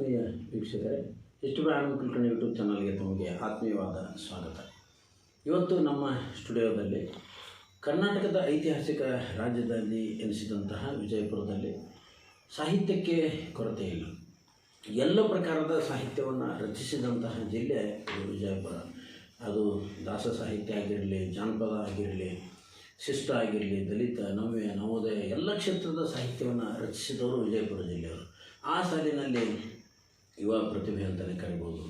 ವೀಕ್ಷಕರೇ, ಎಷ್ಟು ಆನಂದ್ ಕುಲಕರ್ಣಿ ಯೂಟ್ಯೂಬ್ ಚಾನಲ್ಗೆ ತಮಗೆ ಆತ್ಮೀಯವಾದ ಸ್ವಾಗತ. ಇವತ್ತು ನಮ್ಮ ಸ್ಟುಡಿಯೋದಲ್ಲಿ ಕರ್ನಾಟಕದ ಐತಿಹಾಸಿಕ ರಾಜ್ಯದಲ್ಲಿ ಎನಿಸಿದಂತಹ ವಿಜಯಪುರದಲ್ಲಿ ಸಾಹಿತ್ಯಕ್ಕೆ ಕೊರತೆ ಇಲ್ಲ. ಎಲ್ಲ ಪ್ರಕಾರದ ಸಾಹಿತ್ಯವನ್ನು ರಚಿಸಿದಂತಹ ಜಿಲ್ಲೆ ವಿಜಯಪುರ. ಅದು ದಾಸ ಸಾಹಿತ್ಯ ಆಗಿರಲಿ, ಜಾನಪದ ಆಗಿರಲಿ, ಶಿಷ್ಟ ಆಗಿರಲಿ, ದಲಿತ, ನವ್ಯ, ನವೋದಯ ಎಲ್ಲ ಕ್ಷೇತ್ರದ ಸಾಹಿತ್ಯವನ್ನು ರಚಿಸಿದವರು ವಿಜಯಪುರ ಜಿಲ್ಲೆಯವರು. ಆ ಸಾಲಿನಲ್ಲಿ ಯುವ ಪ್ರತಿಭೆ ಅಂತಲೇ ಕರಿಬೋದು.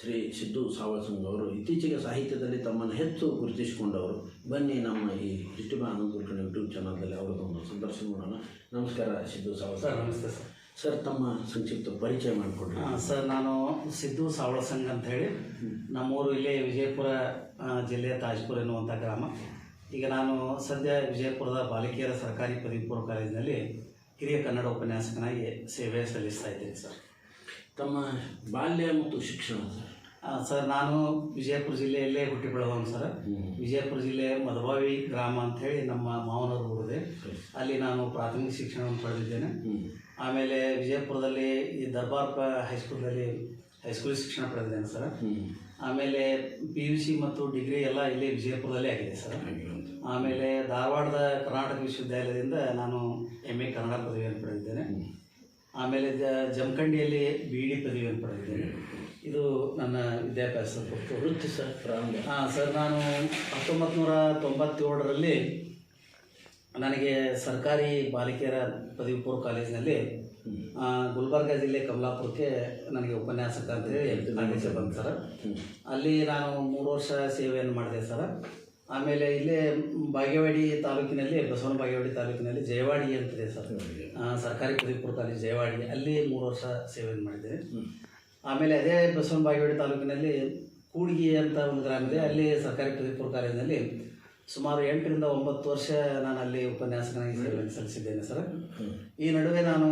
ಶ್ರೀ ಸಿದ್ದು ಸಾವಳಸಂಗ್ ಅವರು ಇತ್ತೀಚೆಗೆ ಸಾಹಿತ್ಯದಲ್ಲಿ ತಮ್ಮನ್ನು ಹೆಚ್ಚು ಗುರುತಿಸಿಕೊಂಡವರು. ಬನ್ನಿ ನಮ್ಮ ಈ ಪ್ರತಿಭಾ ಆನಂದ್ ಕುಲಕರ್ಣಿ ಯೂಟ್ಯೂಬ್ ಚಾನಲ್ದಲ್ಲಿ ಅವರದೊಂದು ಸಂದರ್ಶನ ಮಾಡೋಣ ನಮಸ್ಕಾರ ಸಿದ್ದು ಸಾವಳ ಸರ್ ಸಾವಳಸಂಗ್ ನಮಸ್ತೆ ಸರ್. ಸರ್ ತಮ್ಮ ಸಂಕ್ಷಿಪ್ತ ಪರಿಚಯ ಮಾಡಿಕೊಡ್ರಿ. ಸರ್ ನಾನು ಸಿದ್ದು ಸಾವಳ ಸಂಘ ಅಂತ ಹೇಳಿ ನಮ್ಮೂರು ಇಲ್ಲೇ ವಿಜಯಪುರ ಜಿಲ್ಲೆಯ ತಾಜ್ಪುರ ಎನ್ನುವಂಥ ಗ್ರಾಮ. ಈಗ ನಾನು ಸದ್ಯ ವಿಜಯಪುರದ ಬಾಲಿಕೆಯರ ಸರ್ಕಾರಿ ಪದವಿ ಪೂರ್ವ ಕಾಲೇಜಿನಲ್ಲಿ ಹಿರಿಯ ಕನ್ನಡ ಉಪನ್ಯಾಸಕನಾಗಿ ಸೇವೆ ಸಲ್ಲಿಸ್ತಾ ಇದ್ದೀನಿ ಸರ್. ತಮ್ಮ ಬಾಲ್ಯ ಮತ್ತು ಶಿಕ್ಷಣ ಸರ್? ಸರ್ ನಾನು ವಿಜಯಪುರ ಜಿಲ್ಲೆಯಲ್ಲೇ ಹುಟ್ಟಿ ಬೆಳೆದವನು ಸರ್. ವಿಜಯಪುರ ಜಿಲ್ಲೆ ಮಧುಬಾವಿ ಗ್ರಾಮ ಅಂತ ಹೇಳಿ ನಮ್ಮ ಮಾವನವರು ಊರಿದೆ. ಅಲ್ಲಿ ನಾನು ಪ್ರಾಥಮಿಕ ಶಿಕ್ಷಣವನ್ನು ಪಡೆದಿದ್ದೇನೆ. ಆಮೇಲೆ ವಿಜಯಪುರದಲ್ಲಿ ಈ ದರ್ಬಾರ್ ಹೈಸ್ಕೂಲಲ್ಲಿ ಹೈಸ್ಕೂಲ್ ಶಿಕ್ಷಣ ಪಡೆದಿದ್ದೇನೆ ಸರ್. ಆಮೇಲೆ ಪಿ ಯು ಸಿ ಮತ್ತು ಡಿಗ್ರಿ ಎಲ್ಲ ಇಲ್ಲಿ ವಿಜಯಪುರದಲ್ಲೇ ಆಗಿದೆ ಸರ್. ಆಮೇಲೆ ಧಾರವಾಡದ ಕರ್ನಾಟಕ ವಿಶ್ವವಿದ್ಯಾಲಯದಿಂದ ನಾನು ಎಂ ಎ ಕನ್ನಡ ಪದವಿಯನ್ನು ಪಡೆದಿದ್ದೇನೆ. ಆಮೇಲೆ ಜ ಜಮಖಂಡಿಯಲ್ಲಿ ಬಿ ಡಿ ಪದವಿಯನ್ನು ಪಡೆದಿದ್ದೇನೆ ಇದು ನನ್ನ ವಿದ್ಯಾಭ್ಯಾಸ ವೃತ್ತಿ ಸರ್ ಪ್ರಾರಂಭ. ಹಾಂ ಸರ್ ನಾನು ಹತ್ತೊಂಬತ್ತು ನೂರ ತೊಂಬತ್ತೇಳರಲ್ಲಿ ನನಗೆ ಸರ್ಕಾರಿ ಬಾಲಿಕೆಯರ ಪದವಿ ಪೂರ್ವ ಕಾಲೇಜಿನಲ್ಲಿ ಗುಲ್ಬರ್ಗ ಜಿಲ್ಲೆ ಕಮಲಾಪುರಕ್ಕೆ ನನಗೆ ಉಪನ್ಯಾಸಕ ಅಂತೇಳಿ ಹೇಳಿ ಬಂತು ಸರ್. ಅಲ್ಲಿ ನಾನು ಮೂರು ವರ್ಷ ಸೇವೆಯನ್ನು ಮಾಡಿದೆ ಸರ್. ಆಮೇಲೆ ಇಲ್ಲೇ ಬಾಗೇವಾಡಿ ತಾಲೂಕಿನಲ್ಲಿ ಬಸವನ ಬಾಗೇವಾಡಿ ತಾಲೂಕಿನಲ್ಲಿ ಜಯವಾಡಿ ಅಂತಿದೆ ಸರ್. ಸರ್ಕಾರಿ ಪದವಿ ಪೂರ್ವ ಕಾಲೇಜು ಜಯವಾಡಿ ಅಲ್ಲಿ ಮೂರು ವರ್ಷ ಸೇವೆಯನ್ನು ಮಾಡಿದೆ ಆಮೇಲೆ ಅದೇ ಬಸವನ ಬಾಗೇವಾಡಿ ತಾಲೂಕಿನಲ್ಲಿ ಕೂಡ್ಗಿ ಅಂತ ಒಂದು ಗ್ರಾಮ ಇದೆ. ಅಲ್ಲಿ ಸರ್ಕಾರಿ ಪದವಿ ಪೂರ್ವ ಕಾಲೇಜಿನಲ್ಲಿ ಸುಮಾರು ಎಂಟರಿಂದ ಒಂಬತ್ತು ವರ್ಷ ನಾನು ಅಲ್ಲಿ ಉಪನ್ಯಾಸಕನಾಗಿ ಸೇವೆಯನ್ನು ಸಲ್ಲಿಸಿದ್ದೇನೆ ಸರ್. ಈ ನಡುವೆ ನಾನು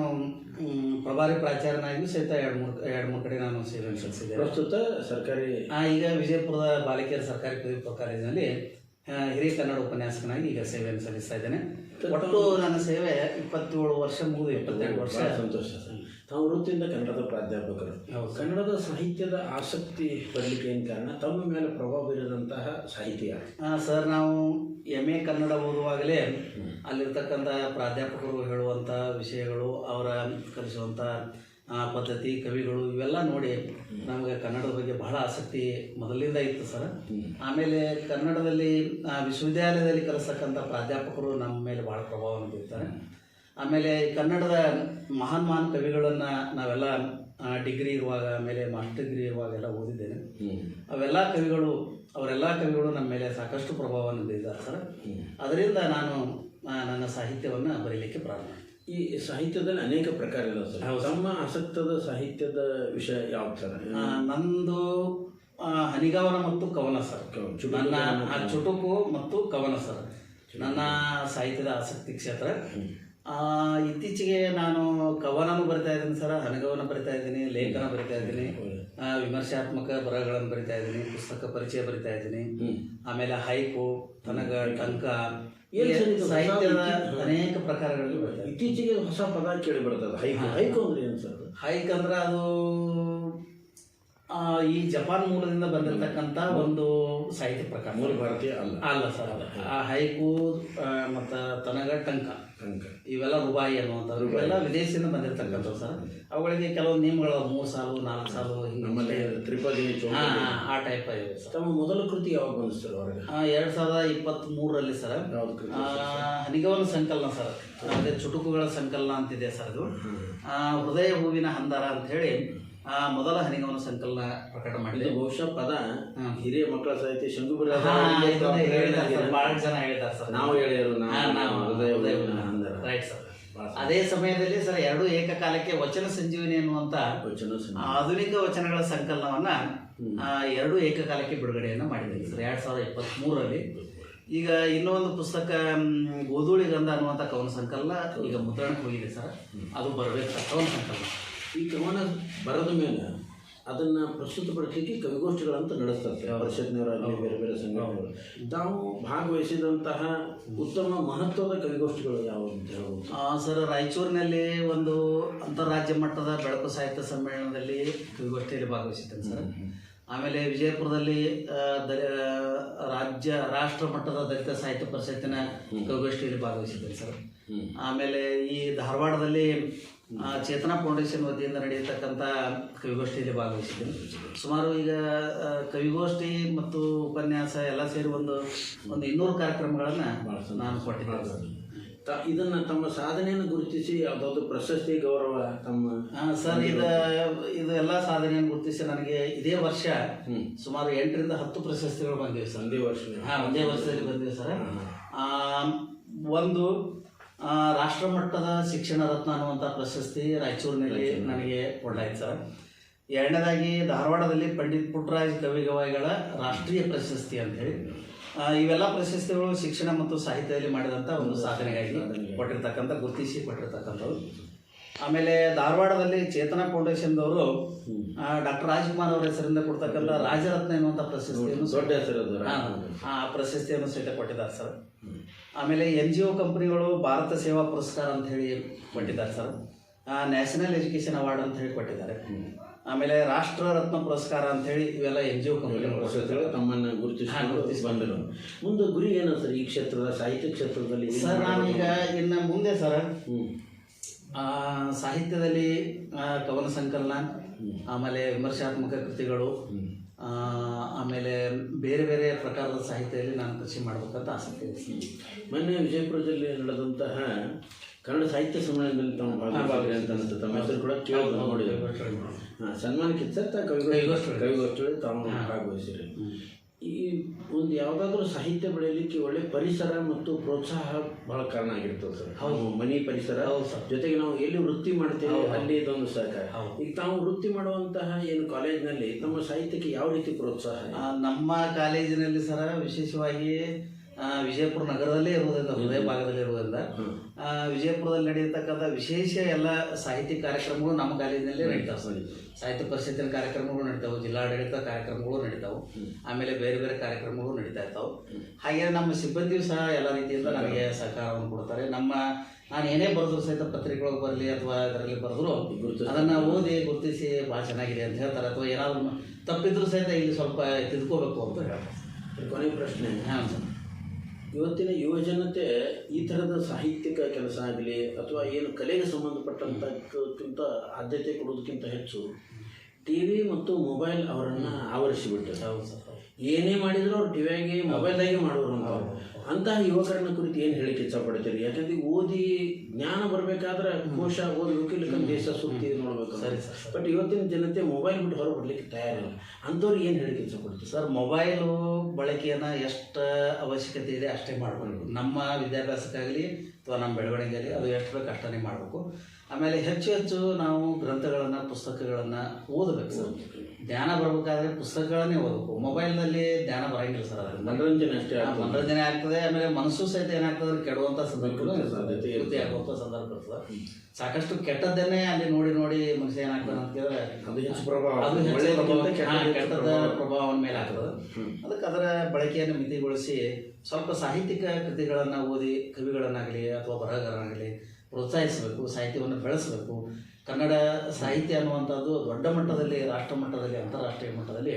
ಪ್ರಭಾರಿ ಪ್ರಾಚಾರ್ಯನಾಗಿಯೂ ಸಹಿತ ಎರಡು ಮೂರು ಎರಡು ಮೂರು ಕಡೆ ನಾನು ಸೇವೆಯನ್ನು ಸಲ್ಲಿಸಿದ್ದೇನೆ. ಪ್ರಸ್ತುತ ಸರ್ಕಾರಿ ಈಗ ವಿಜಯಪುರದ ಬಾಲಿಕೆಯರ ಸರ್ಕಾರಿ ಪದವಿ ಪೂರ್ವ ಕಾಲೇಜಿನಲ್ಲಿ ಹಿರಿಯ ಕನ್ನಡ ಉಪನ್ಯಾಸಕನಾಗಿ ಈಗ ಸೇವೆಯನ್ನು ಸಲ್ಲಿಸ್ತಾ ಇದ್ದೇನೆ. ಒಟ್ಟು ನನ್ನ ಸೇವೆ ಇಪ್ಪತ್ತೇಳು ವರ್ಷ ಮುಗಿದು ಇಪ್ಪತ್ತೆರಡು ವರ್ಷ. ಸಂತೋಷ ಸರ್. ತಾವು ವೃತ್ತಿಯಿಂದ ಕನ್ನಡದ ಪ್ರಾಧ್ಯಾಪಕರು. ಕನ್ನಡದ ಸಾಹಿತ್ಯದ ಆಸಕ್ತಿ ಬರಲಿಕ್ಕೆ ಏನು ಕಾರಣ? ತಮ್ಮ ಮೇಲೆ ಪ್ರಭಾವ ಬೀರಿದಂತಹ ಸಾಹಿತ್ಯ ಸರ್ ನಾವು ಎಂ ಎ ಕನ್ನಡ ಓದುವಾಗಲೇ ಅಲ್ಲಿರ್ತಕ್ಕಂಥ ಪ್ರಾಧ್ಯಾಪಕರು ಹೇಳುವಂಥ ವಿಷಯಗಳು ಅವರ ಕಲಿಸುವಂಥ ಪದ್ಧತಿ ಕವಿಗಳು ಇವೆಲ್ಲ ನೋಡಿ ನಮಗೆ ಕನ್ನಡದ ಬಗ್ಗೆ ಬಹಳ ಆಸಕ್ತಿ ಮೊದಲಿಂದ ಇತ್ತು ಸರ್. ಆಮೇಲೆ ಕನ್ನಡದಲ್ಲಿ ಆ, ವಿಶ್ವವಿದ್ಯಾಲಯದಲ್ಲಿ ಕಲಿಸ್ತಕ್ಕಂಥ ಪ್ರಾಧ್ಯಾಪಕರು ನಮ್ಮ ಮೇಲೆ ಭಾಳ ಪ್ರಭಾವವನ್ನು ಬೀರ್ತಾರೆ. ಆಮೇಲೆ ಕನ್ನಡದ ಮಹಾನ್ ಮಹಾನ್ ಕವಿಗಳನ್ನು ನಾವೆಲ್ಲ ಡಿಗ್ರಿ ಇರುವಾಗ ಆಮೇಲೆ ಮಾಸ್ಟರ್ ಡಿಗ್ರಿ ಇರುವಾಗ ಎಲ್ಲ ಓದಿದ್ದೇನೆ. ಅವೆಲ್ಲ ಕವಿಗಳು ಅವರೆಲ್ಲ ಕವಿಗಳು ನಮ್ಮ ಮೇಲೆ ಸಾಕಷ್ಟು ಪ್ರಭಾವವನ್ನು ಬೀರಿದ್ದಾರೆ ಸರ್. ಅದರಿಂದ ನಾನು ನನ್ನ ಸಾಹಿತ್ಯವನ್ನು ಬರೀಲಿಕ್ಕೆ ಪ್ರಾರಂಭ. ಈ ಸಾಹಿತ್ಯದಲ್ಲಿ ಅನೇಕ ಪ್ರಕಾರ ಇದೆ ಸರ್. ತಮ್ಮ ಆಸಕ್ತದ ಸಾಹಿತ್ಯದ ವಿಷಯ ಯಾವ ಸರ್? ನಂದು ಹನಿಗವನ ಮತ್ತು ಕವನ ಸರ್. ನನ್ನ ಚುಟುಕು ಮತ್ತು ಕವನ ಸರ್. ನನ್ನ ಸಾಹಿತ್ಯದ ಆಸಕ್ತಿ ಕ್ಷೇತ್ರ. ಇತ್ತೀಚೆಗೆ ನಾನು ಕವನನು ಬರಿತಾ ಇದ್ದೀನಿ ಸರ್ ಹನಗವನ ಬರಿತಾ ಇದ್ದೀನಿ ಲೇಖನ ಬರಿತಾ ಇದ್ದೀನಿ ವಿಮರ್ಶಾತ್ಮಕ ಬರಹಗಳನ್ನು ಬರಿತಾ ಇದ್ದೀನಿ ಪುಸ್ತಕ ಪರಿಚಯ ಬರಿತಾ ಇದ್ದೀನಿ. ಆಮೇಲೆ ಹೈಕು ತನಗ ಟಂಕ? ಸಾಹಿತ್ಯದ ಅನೇಕ ಪ್ರಕಾರಗಳಲ್ಲಿ ಇತ್ತೀಚೆಗೆ ಹೊಸ ಪದ ಕೇಳಿ ಬರ್ತದೆ. ಹೈಕು ಹೈಕು ಅಂದ್ರೆ ಏನು ಸರ್ ಹೈಕ್ ಅಂದ್ರೆ ಅದು ಆ, ಈ ಜಪಾನ್ ಮೂಲದಿಂದ ಬಂದಿರತಕ್ಕಂತ ಒಂದು ಸಾಹಿತ್ಯ ಪ್ರಕಾರ. ಮೂಲ ಭಾರತೀಯ ಅಲ್ಲ. ಅಲ್ಲ ಸರ್ ಆ ಹೈಕು ಮತ್ತ ತನಗ ಟಂಕ. ಇವೆಲ್ಲ ರುಬಾಯಿ ಅನ್ನುವಂಥದ್ದು ಇವೆಲ್ಲ ವಿದೇಶದಿಂದ ಬಂದಿರ್ತಕ್ಕಂಥವು ಸರ್. ಅವುಗಳಿಗೆ ಕೆಲವು ನಿಯಮಗಳು ಮೂರು ಸಾಲು ನಾಲ್ಕು ಸಾಲು ಹಿಂಗೆ ನಮ್ಮಲ್ಲಿ ತ್ರಿಪದಿ ಆ ಟೈಪ್ ಇದೆ ಸರ್. ತಮ್ಮ ಮೊದಲ ಕೃತಿ ಯಾವಾಗ ಬಂದು ಸರ್ ಎರಡು ಸಾವಿರದ ಇಪ್ಪತ್ತ್ ಮೂರರಲ್ಲಿ ಸರ್ ನಿಗಮನ ಆ, ಹನಿಗವನ ಸಂಕಲನ ಸರ್. ಅದೇ ಚುಟುಕುಗಳ ಸಂಕಲನ ಅಂತಿದೆ ಸರ್ ಅದು. ಆ, ಹೃದಯ ಹೂವಿನ ಹಂದರ ಅಂತ ಹೇಳಿ ಆ, ಮೊದಲ ಹನಿಗವನ ಸಂಕಲನ ಪ್ರಕಟ ಮಾಡಿದೆ. ಬಹುಶಃ ಪದ. ಹಿರಿಯ ಮಕ್ಕಳ ಸಾಹಿತ್ಯ ಶಂಕುಪುರ ಬಹಳ ಜನ ಹೇಳಿದ್ದಾರೆ ಸರ್. ನಾವು ಹೇಳಿದ್ರು ಹೃದಯ ನಾವು ರೈಟ್ ಸರ್ ಅದೇ ಸಮಯದಲ್ಲಿ ಸರ್ ಎರಡು ಏಕಕಾಲಕ್ಕೆ ವಚನ ಸಂಜೀವಿನಿ ಎನ್ನುವಂತ ವಚನ. ಆಧುನಿಕ ವಚನಗಳ ಸಂಕಲನವನ್ನ ಎರಡು ಏಕಕಾಲಕ್ಕೆ ಬಿಡುಗಡೆಯನ್ನ ಮಾಡಿದ್ದೀವಿ ಸರ್. ಎರಡ್ ಸಾವಿರದ ಇಪ್ಪತ್ತ್ ಮೂರರಲ್ಲಿ ಈಗ ಇನ್ನೊಂದು ಪುಸ್ತಕ ಗೋಧೂಳಿ ಗಂಧ ಅನ್ನುವಂಥ ಕವನ ಸಂಕಲನ ಈಗ ಮುದ್ರಣಕ್ಕೆ ಹೋಗಿದೆ ಸರ್. ಅದು ಬರಬೇಕು ಸರ್ ಕವನ ಸಂಕಲನ. ಈ ಕವನ ಬರದ ಮೇಲೆ ಅದನ್ನು ಪ್ರಸ್ತುತಪಡಿಸಲಿಕ್ಕೆ ಕವಿಗೋಷ್ಠಿಗಳಂತ ನಡೆಸ್ತಾರೆ. ಪರಿಷತ್ನವರಾಗಲಿ ಬೇರೆ ಬೇರೆ ಸಂಘಟನೆಗಳು. ತಾವು ಭಾಗವಹಿಸಿದಂತಹ ಉತ್ತಮ ಮಹತ್ವದ ಕವಿಗೋಷ್ಠಿಗಳು ಯಾವುವು ಅಂತ ಹೇಳ್ಬೋದು? ಸರ್ ರಾಯಚೂರಿನಲ್ಲಿ ಒಂದು ಅಂತಾರಾಜ್ಯ ಮಟ್ಟದ ಬೆಳಕು ಸಾಹಿತ್ಯ ಸಮ್ಮೇಳನದಲ್ಲಿ ಕವಿಗೋಷ್ಠಿಯಲ್ಲಿ ಭಾಗವಹಿಸಿದ್ದೇನೆ ಸರ್. ಆಮೇಲೆ ವಿಜಯಪುರದಲ್ಲಿ ದಲಿ ರಾಜ್ಯ ರಾಷ್ಟ್ರ ಮಟ್ಟದ ದಲಿತ ಸಾಹಿತ್ಯ ಪರಿಷತ್ತಿನ ಕವಿಗೋಷ್ಠಿಯಲ್ಲಿ ಭಾಗವಹಿಸಿದ್ದೇನೆ ಸರ್. ಆಮೇಲೆ ಈ ಧಾರವಾಡದಲ್ಲಿ ಚೇತನ ಫೌಂಡೇಶನ್ ವತಿಯಿಂದ ನಡೆಯತಕ್ಕಂಥ ಕವಿಗೋಷ್ಠಿಯಲ್ಲಿ ಭಾಗವಹಿಸಿದ್ದೇನೆ. ಸುಮಾರು ಈಗ ಆ, ಕವಿಗೋಷ್ಠಿ ಮತ್ತು ಉಪನ್ಯಾಸ ಎಲ್ಲ ಸೇರಿ ಒಂದು ಒಂದು ಇನ್ನೂರು ಕಾರ್ಯಕ್ರಮಗಳನ್ನು ನಾನು ಕೊಟ್ಟಿದ್ದೇನೆ. ತ ಇದನ್ನು ತಮ್ಮ ಸಾಧನೆಯನ್ನು ಗುರುತಿಸಿ ಯಾವುದಾದ್ರು ಪ್ರಶಸ್ತಿ ಗೌರವ ತಮ್ಮ ಹಾಂ ಸರ್ ಇದು ಇದು ಎಲ್ಲ ಸಾಧನೆಯನ್ನು ಗುರುತಿಸಿ ನನಗೆ ಇದೇ ವರ್ಷ. ಸುಮಾರು ಎಂಟರಿಂದ ಹತ್ತು ಪ್ರಶಸ್ತಿಗಳು ಬಂದಿವೆ ಸರ್. ಒಂದೇ ವರ್ಷ ಹಾ ಒಂದೇ ವರ್ಷದಲ್ಲಿ ಬಂದಿವೆ ಸರ್. ಆ, ಒಂದು ಆ, ರಾಷ್ಟ್ರ ಮಟ್ಟದ ಶಿಕ್ಷಣ ರತ್ನ ಅನ್ನುವಂಥ ಪ್ರಶಸ್ತಿ ರಾಯಚೂರಿನಲ್ಲಿ ನನಗೆ ಕೊಡಲಾಯಿತು ಸರ್. ಎರಡನೇದಾಗಿ ಧಾರವಾಡದಲ್ಲಿ ಪಂಡಿತ್ ಪುಟ್ಟರಾಜ್ ಕವಿಗವಾಯಿಗಳ ರಾಷ್ಟ್ರೀಯ ಪ್ರಶಸ್ತಿ ಅಂತೇಳಿ ಇವೆಲ್ಲ ಪ್ರಶಸ್ತಿಗಳು ಶಿಕ್ಷಣ ಮತ್ತು ಸಾಹಿತ್ಯದಲ್ಲಿ ಮಾಡಿದಂಥ ಒಂದು ಸಾಧನೆಗಾಗಿ ಕೊಟ್ಟಿರ್ತಕ್ಕಂಥ ಗುರುತಿಸಿ ಕೊಟ್ಟಿರ್ತಕ್ಕಂಥದ್ದು. ಆಮೇಲೆ ಧಾರವಾಡದಲ್ಲಿ ಚೇತನ ಫೌಂಡೇಶನ್ದವರು ಡಾಕ್ಟರ್ ರಾಜ್ಕುಮಾರ್ ಅವರ ಹೆಸರಿಂದ ಕೊಡ್ತಕ್ಕಂಥ ರಾಜರತ್ನ ಎನ್ನುವಂಥ ಪ್ರಶಸ್ತಿಯನ್ನು ದೊಡ್ಡ ಹೆಸರು ಆ ಪ್ರಶಸ್ತಿಯನ್ನು ಸಹಿತ ಕೊಟ್ಟಿದ್ದಾರೆ ಸರ್. ಆಮೇಲೆ ಎನ್ ಜಿ ಒ ಕಂಪ್ನಿಗಳು ಭಾರತ ಸೇವಾ ಪುರಸ್ಕಾರ ಅಂತ ಹೇಳಿ ಕೊಟ್ಟಿದ್ದಾರೆ ಸರ್. ನ್ಯಾಷನಲ್ ಎಜುಕೇಷನ್ ಅವಾರ್ಡ್ ಅಂತ ಹೇಳಿ ಕೊಟ್ಟಿದ್ದಾರೆ. ಆಮೇಲೆ ರಾಷ್ಟ್ರ ರತ್ನ ಪುರಸ್ಕಾರ ಅಂತ ಹೇಳಿ ಇವೆಲ್ಲ ಎನ್ ಜಿ ಒ ಕಂಪ್ನಿಗಳು ತಮ್ಮನ್ನು ಗುರುತಿಸಿ ಬಂದರು. ಮುಂದೆ ಗುರಿ ಏನು ಸರ್ ಈ ಕ್ಷೇತ್ರದ ಸಾಹಿತ್ಯ ಕ್ಷೇತ್ರದಲ್ಲಿ ಸರ್ ನಾನೀಗ ಇನ್ನು ಮುಂದೆ ಸರ್ ಸಾಹಿತ್ಯದಲ್ಲಿ ಕವನ ಸಂಕಲನ ಆಮೇಲೆ ವಿಮರ್ಶಾತ್ಮಕ ಕೃತಿಗಳು ಆಮೇಲೆ ಬೇರೆ ಬೇರೆ ಪ್ರಕಾರದ ಸಾಹಿತ್ಯದಲ್ಲಿ ನಾನು ಕೃಷಿ ಮಾಡಬೇಕಂತ ಆಸಕ್ತಿ ಇದೆ. ಮೊನ್ನೆ ವಿಜಯಪುರದಲ್ಲಿ ನಡೆದಂತಹ ಕನ್ನಡ ಸಾಹಿತ್ಯ ಸಮ್ಮೇಳನದಲ್ಲಿ ತಮ್ಮ ಭಾಗವಾಗಿದೆ ಅಂತ ಅನಿಸುತ್ತೆ ತಮ್ಮ ಹೆಸರು ಕೂಡ ಕೇಳಿ ನೋಡಿದೆ ಹಾಂ ಸನ್ಮಾನಕ್ಕಿತ್ತು ಸರ್ ತಾ ಕವಿಗೋಷ್ಠಿ ಕವಿಗೋಷ್ಠಿಯಲ್ಲಿ ತಾವು ಭಾಗವಹಿಸಿರಿ ಈ ಒಂದು ಯಾವುದಾದ್ರೂ ಸಾಹಿತ್ಯ ಬೆಳೆಯಲಿಕ್ಕೆ ಒಳ್ಳೆ ಪರಿಸರ ಮತ್ತು ಪ್ರೋತ್ಸಾಹ ಬಹಳ ಕಾರಣ ಆಗಿರ್ತದೆ ಸರ್. ಹೌದು. ಮನೆ ಪರಿಸರ ಸರ್. ಜೊತೆಗೆ ನಾವು ಎಲ್ಲಿ ವೃತ್ತಿ ಮಾಡ್ತೇವೆ ಅಲ್ಲಿ ಇದೊಂದು ಸಹಕಾರ. ಈಗ ತಾವು ವೃತ್ತಿ ಮಾಡುವಂತಹ ಏನು ಕಾಲೇಜಿನಲ್ಲಿ ನಮ್ಮ ಸಾಹಿತ್ಯಕ್ಕೆ ಯಾವ ರೀತಿ ಪ್ರೋತ್ಸಾಹ? ನಮ್ಮ ಕಾಲೇಜಿನಲ್ಲಿ ಸರ ವಿಶೇಷವಾಗಿ ವಿಜಯಪುರ ನಗರದಲ್ಲೇ ಇರುವುದರಿಂದ ಹೃದಯ ಭಾಗದಲ್ಲಿ ಇರುವುದರಿಂದ ವಿಜಯಪುರದಲ್ಲಿ ನಡೆಯತಕ್ಕಂಥ ವಿಶೇಷ ಎಲ್ಲ ಸಾಹಿತ್ಯ ಕಾರ್ಯಕ್ರಮಗಳು ನಮ್ಮ ಕಾಲೇಜಿನಲ್ಲೇ ನಡೀತಾವೆ. ಸರ್ ಸಾಹಿತ್ಯ ಪರಿಷತ್ತಿನ ಕಾರ್ಯಕ್ರಮಗಳು ನಡೀತಾವೆ ಜಿಲ್ಲಾಡಳಿತ ಕಾರ್ಯಕ್ರಮಗಳು ನಡೀತಾವೆ. ಆಮೇಲೆ ಬೇರೆ ಬೇರೆ ಕಾರ್ಯಕ್ರಮಗಳು ನಡೀತಾ ಇರ್ತಾವೆ. ಹಾಗೆ ನಮ್ಮ ಸಿಬ್ಬಂದಿಯು ಸಹ ಎಲ್ಲ ರೀತಿಯಿಂದ ನನಗೆ ಸಹಕಾರವನ್ನು ಕೊಡ್ತಾರೆ. ನಮ್ಮ ನಾನು ಏನೇ ಬರೆದ್ರು ಸಹಿತ ಪತ್ರಿಕೆಗಳಿಗೆ ಬರಲಿ ಅಥವಾ ಅದರಲ್ಲಿ ಬರೆದ್ರು ಅದನ್ನು ಓದಿ ಗುರುತಿಸಿ ಭಾಳ ಚೆನ್ನಾಗಿದೆ ಅಂತ ಹೇಳ್ತಾರೆ. ಅಥವಾ ಏನಾದರೂ ತಪ್ಪಿದ್ರು ಸಹಿತ ಇಲ್ಲಿ ಸ್ವಲ್ಪ ತಿದ್ಕೋಬೇಕು ಅಂತ ಹೇಳ್ತಾರೆ. ಕೊನೆ ಪ್ರಶ್ನೆ. ಹಾಂ ಸರ್. ಇವತ್ತಿನ ಯುವಜನತೆ ಈ ಥರದ ಸಾಹಿತ್ಯಿಕ ಕೆಲಸ ಆಗಲಿ ಅಥವಾ ಏನು ಕಲೆಗೆ ಸಂಬಂಧಪಟ್ಟಂಥಕ್ಕಿಂತ ಆದ್ಯತೆ ಕೊಡೋದಕ್ಕಿಂತ ಹೆಚ್ಚು ಟಿ ವಿ ಮತ್ತು ಮೊಬೈಲ್ ಅವರನ್ನು ಸರ್ ಏನೇ ಮಾಡಿದರೂ ಅವ್ರು ಟಿವಿಯಾಗಿ ಮೊಬೈಲ್ದಾಗೆ ಮಾಡೋರು ಅಂತ. ಅಂತಹ ಯುವಕರನ್ನ ಕುರಿತು ಏನು ಹೇಳಿಕೆ ಇಷ್ಟಪಡ್ತೀರಿ? ಯಾಕಂದ್ರೆ ಓದಿ ಜ್ಞಾನ ಬರಬೇಕಾದ್ರೆ ಕೋಶ ಓದಿ ವಕೀಲ ದೇಶ ಸುತ್ತಿ ನೋಡ್ಬೇಕು. ಸರಿ ಸರ್ ಸರ್. ಬಟ್ ಇವತ್ತಿನ ಜನತೆ ಮೊಬೈಲ್ ಬಿಟ್ಟು ಹೊರ ಬಿಡ್ಲಿಕ್ಕೆ ತಯಾರಿಲ್ಲ. ಅಂಥವ್ರಿಗೆ ಏನು ಹೇಳಿಕ್ಕೆ ಇಷ್ಟಪಡ್ತೀರಿ? ಸರ್ ಮೊಬೈಲು ಬಳಕೆಯನ್ನು ಎಷ್ಟು ಅವಶ್ಯಕತೆ ಇದೆ ಅಷ್ಟೇ ಮಾಡಬೇಕು ನಮ್ಮ ವಿದ್ಯಾಭ್ಯಾಸಕ್ಕಾಗಲಿ ಅಥವಾ ನಮ್ಮ ಬೆಳವಣಿಗೆಯಲ್ಲಿ ಅದು ಎಷ್ಟು ಬೇಕು ಅಷ್ಟೇ ಮಾಡಬೇಕು. ಆಮೇಲೆ ಹೆಚ್ಚು ಹೆಚ್ಚು ನಾವು ಗ್ರಂಥಗಳನ್ನು ಪುಸ್ತಕಗಳನ್ನು ಓದಬೇಕು ಸರ್. ಜ್ಞಾನ ಬರಬೇಕಾದ್ರೆ ಪುಸ್ತಕಗಳನ್ನೇ ಓದಬೇಕು. ಮೊಬೈಲ್ನಲ್ಲಿ ಧ್ಯಾನ ಬರಂಗಿಲ್ಲ ಸರ್ ಮನೋರಂಜನೆ ಮನರಂಜನೆ ಅಷ್ಟೇ ಮನರಂಜನೆ ಆಗ್ತದೆ. ಆಮೇಲೆ ಮನಸ್ಸು ಸಹಿತ ಏನಾಗ್ತದೆ ಕೆಡುವಂತ ಕೆಡುವಂಥ ಸಂದರ್ಭಗಳು ಸಾಧ್ಯತೆ ಇರ್ತದೆ. ವೃತ್ತಿ ಆಗುವಂಥ ಸಂದರ್ಭ ಇರ್ತದೆ. ಸಾಕಷ್ಟು ಕೆಟ್ಟದ್ದನ್ನೇ ಅಲ್ಲಿ ನೋಡಿ ನೋಡಿ ಮನುಷ್ಯ ಏನಾಗ್ತದೆ ಅಂತ ಕೇಳಿದ್ರೆ ಅದು ಹೆಚ್ಚು ಪ್ರಭಾವ ಕೆಟ್ಟದ ಪ್ರಭಾವ. ಪ್ರಭಾವನ ಮೇಲೆ ಆಗ್ತದೆ. ಅದಕ್ಕೆ ಅದರ ಬಳಕೆಯನ್ನು ಮಿತಿಗೊಳಿಸಿ ಸ್ವಲ್ಪ ಸಾಹಿತ್ಯಿಕ ಕೃತಿಗಳನ್ನು ಓದಿ ಕವಿಗಳನ್ನಾಗಲಿ ಅಥವಾ ಬರಹಗಾರನಾಗಲಿ ಪ್ರೋತ್ಸಾಹಿಸಬೇಕು ಸಾಹಿತ್ಯವನ್ನು ಬೆಳೆಸಬೇಕು. ಕನ್ನಡ ಸಾಹಿತ್ಯ ಅನ್ನುವಂಥದ್ದು ದೊಡ್ಡ ಮಟ್ಟದಲ್ಲಿ ರಾಷ್ಟ್ರ ಮಟ್ಟದಲ್ಲಿ ಅಂತಾರಾಷ್ಟ್ರೀಯ ಮಟ್ಟದಲ್ಲಿ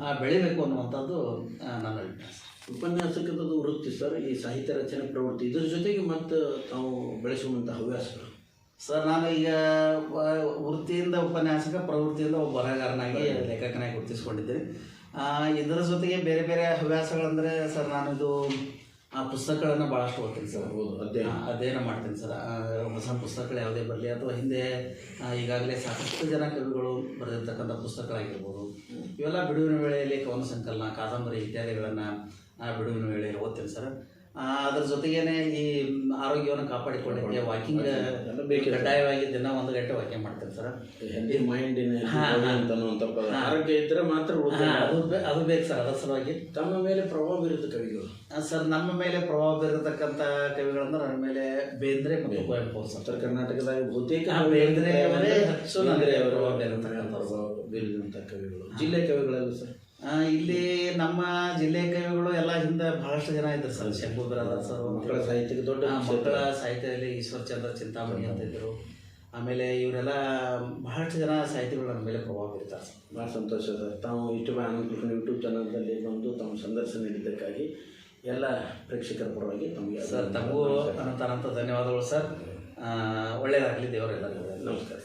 ಆ, ಬೆಳಿಬೇಕು ಅನ್ನುವಂಥದ್ದು ನನ್ನ ಅಭಿಪ್ರಾಯ. ಉಪನ್ಯಾಸಕರದು ವೃತ್ತಿ ಸರ್ ಈ ಸಾಹಿತ್ಯ ರಚನೆ ಪ್ರವೃತ್ತಿ. ಇದ್ರ ಜೊತೆಗೆ ಮತ್ತು ತಾವು ಬೆಳೆಸುವಂಥ ಹವ್ಯಾಸಗಳು. ಸರ್ ನಾನು ಈಗ ವೃತ್ತಿಯಿಂದ ಉಪನ್ಯಾಸಕ ಪ್ರವೃತ್ತಿಯಿಂದ ಒಬ್ಬ ಬರಹಗಾರನಾಗಿ ಲೇಖಕನಾಗಿ ಗುರುತಿಸ್ಕೊಂಡಿದ್ದೀನಿ. ಇದರ ಜೊತೆಗೆ ಬೇರೆ ಬೇರೆ ಹವ್ಯಾಸಗಳಂದರೆ ಸರ್ ನಾನು ಇದು ಆ, ಪುಸ್ತಕಗಳನ್ನು ಭಾಳಷ್ಟು ಓದ್ತೀನಿ ಸರ್. ಅಧ್ಯಯನ. ಅಧ್ಯಯನ ಮಾಡ್ತೀನಿ ಸರ್. ಹೊಸ ಪುಸ್ತಕಗಳು ಯಾವುದೇ ಬರಲಿ ಅಥವಾ ಹಿಂದೆ ಈಗಾಗಲೇ ಸಾಕಷ್ಟು ಜನ ಕವಿಗಳು ಬರೆದಿರ್ತಕ್ಕಂಥ ಪುಸ್ತಕಗಳಾಗಿರ್ಬೋದು ಇವೆಲ್ಲ ಬಿಡುವಿನ ವೇಳೆಯಲ್ಲಿ ಕವನ ಸಂಕಲನ ಕಾದಂಬರಿ ಇತ್ಯಾದಿಗಳನ್ನು ಬಿಡುವಿನ ವೇಳೆ ಓದ್ತೀನಿ ಸರ್. ಆ, ಅದ್ರ ಜೊತೆಗೇನೆ ಈ ಆರೋಗ್ಯವನ್ನು ಕಾಪಾಡಿಕೊಂಡಿದ್ದೆ ವಾಕಿಂಗ್ ಕಡ್ಡಾಯವಾಗಿ ದಿನ ಒಂದು ಗಂಟೆ ವಾಕಿಂಗ್ ಮಾಡ್ತೇನೆ ಸರ್. ಹೆಲ್ದಿ ಮೈಂಡಿನ. ಆರೋಗ್ಯ ಇದ್ದರೆ ಮಾತ್ರ ಅದು ಅದು ಬೇಕು ಸರ್ ಅದರ ಸಲುವಾಗಿ. ತಮ್ಮ ಮೇಲೆ ಪ್ರಭಾವ ಬೀರುತ್ತೆ ಕವಿಗಳು. ಆ, ಸರ್ ನಮ್ಮ ಮೇಲೆ ಪ್ರಭಾವ ಬೀರತಕ್ಕಂಥ ಕವಿಗಳಂದ್ರೆ ನನ್ನ ಮೇಲೆ ಬೇಂದ್ರೆ ಮತ್ತು ಕುವೆಂಪು ಸರ್. ಉತ್ತರ ಕರ್ನಾಟಕದಾಗ ಬಹುತೇಕ ಬೇಂದ್ರೆ ಅವರೇ ಹೆಚ್ಚು ನನಗೆ ಪ್ರಭಾವ ಬೀರತಕ್ಕಂಥ ಕವಿಗಳು. ಜಿಲ್ಲೆ ಕವಿಗಳಲ್ಲೂ ಸರ್. ಆ, ಇಲ್ಲಿ ನಮ್ಮ ಜಿಲ್ಲೆ ಕವಿಗಳು ಎಲ್ಲ ಹಿಂದೆ ಬಹಳಷ್ಟು ಜನ ಇದ್ದರು ಸರ್. ಶಂಭು ಬಿರಾದರ್ ಸರ್ ಮಕ್ಕಳ ಸಾಹಿತ್ಯಕ್ಕೆ ದೊಡ್ಡ ಮಕ್ಕಳ ಸಾಹಿತ್ಯದಲ್ಲಿ ಈಶ್ವರ್ ಚಂದ್ರ ಚಿಂತಾಮಣಿ ಅಂತ ಇದ್ದರು. ಆಮೇಲೆ ಇವರೆಲ್ಲ ಬಹಳಷ್ಟು ಜನ ಸಾಹಿತಿಗಳು ನಮ್ಮ ಮೇಲೆ ಪ್ರಭಾವ ಬೀರ್ತಾರೆ ಸರ್. ಭಾಳ ಸಂತೋಷ ಸರ್. ತಾವು ಇಷ್ಟು ಆನಂದ್ ಕೃಷ್ಣ ಯೂಟ್ಯೂಬ್ ಚಾನಲ್ನಲ್ಲಿ ಬಂದು ತಮ್ಮ ಸಂದರ್ಶನ ನೀಡಿದ್ದಕ್ಕಾಗಿ ಎಲ್ಲ ಪ್ರೇಕ್ಷಕರ ಪರವಾಗಿ ತಮಗೆ ಸರ್ ತಮಗೂ ಅನಂತ ಅನಂತ ಧನ್ಯವಾದಗಳು ಸರ್. ಒಳ್ಳೆಯದಾಗಲಿ ದೇವರೆಲ್ಲ ನಮಸ್ಕಾರ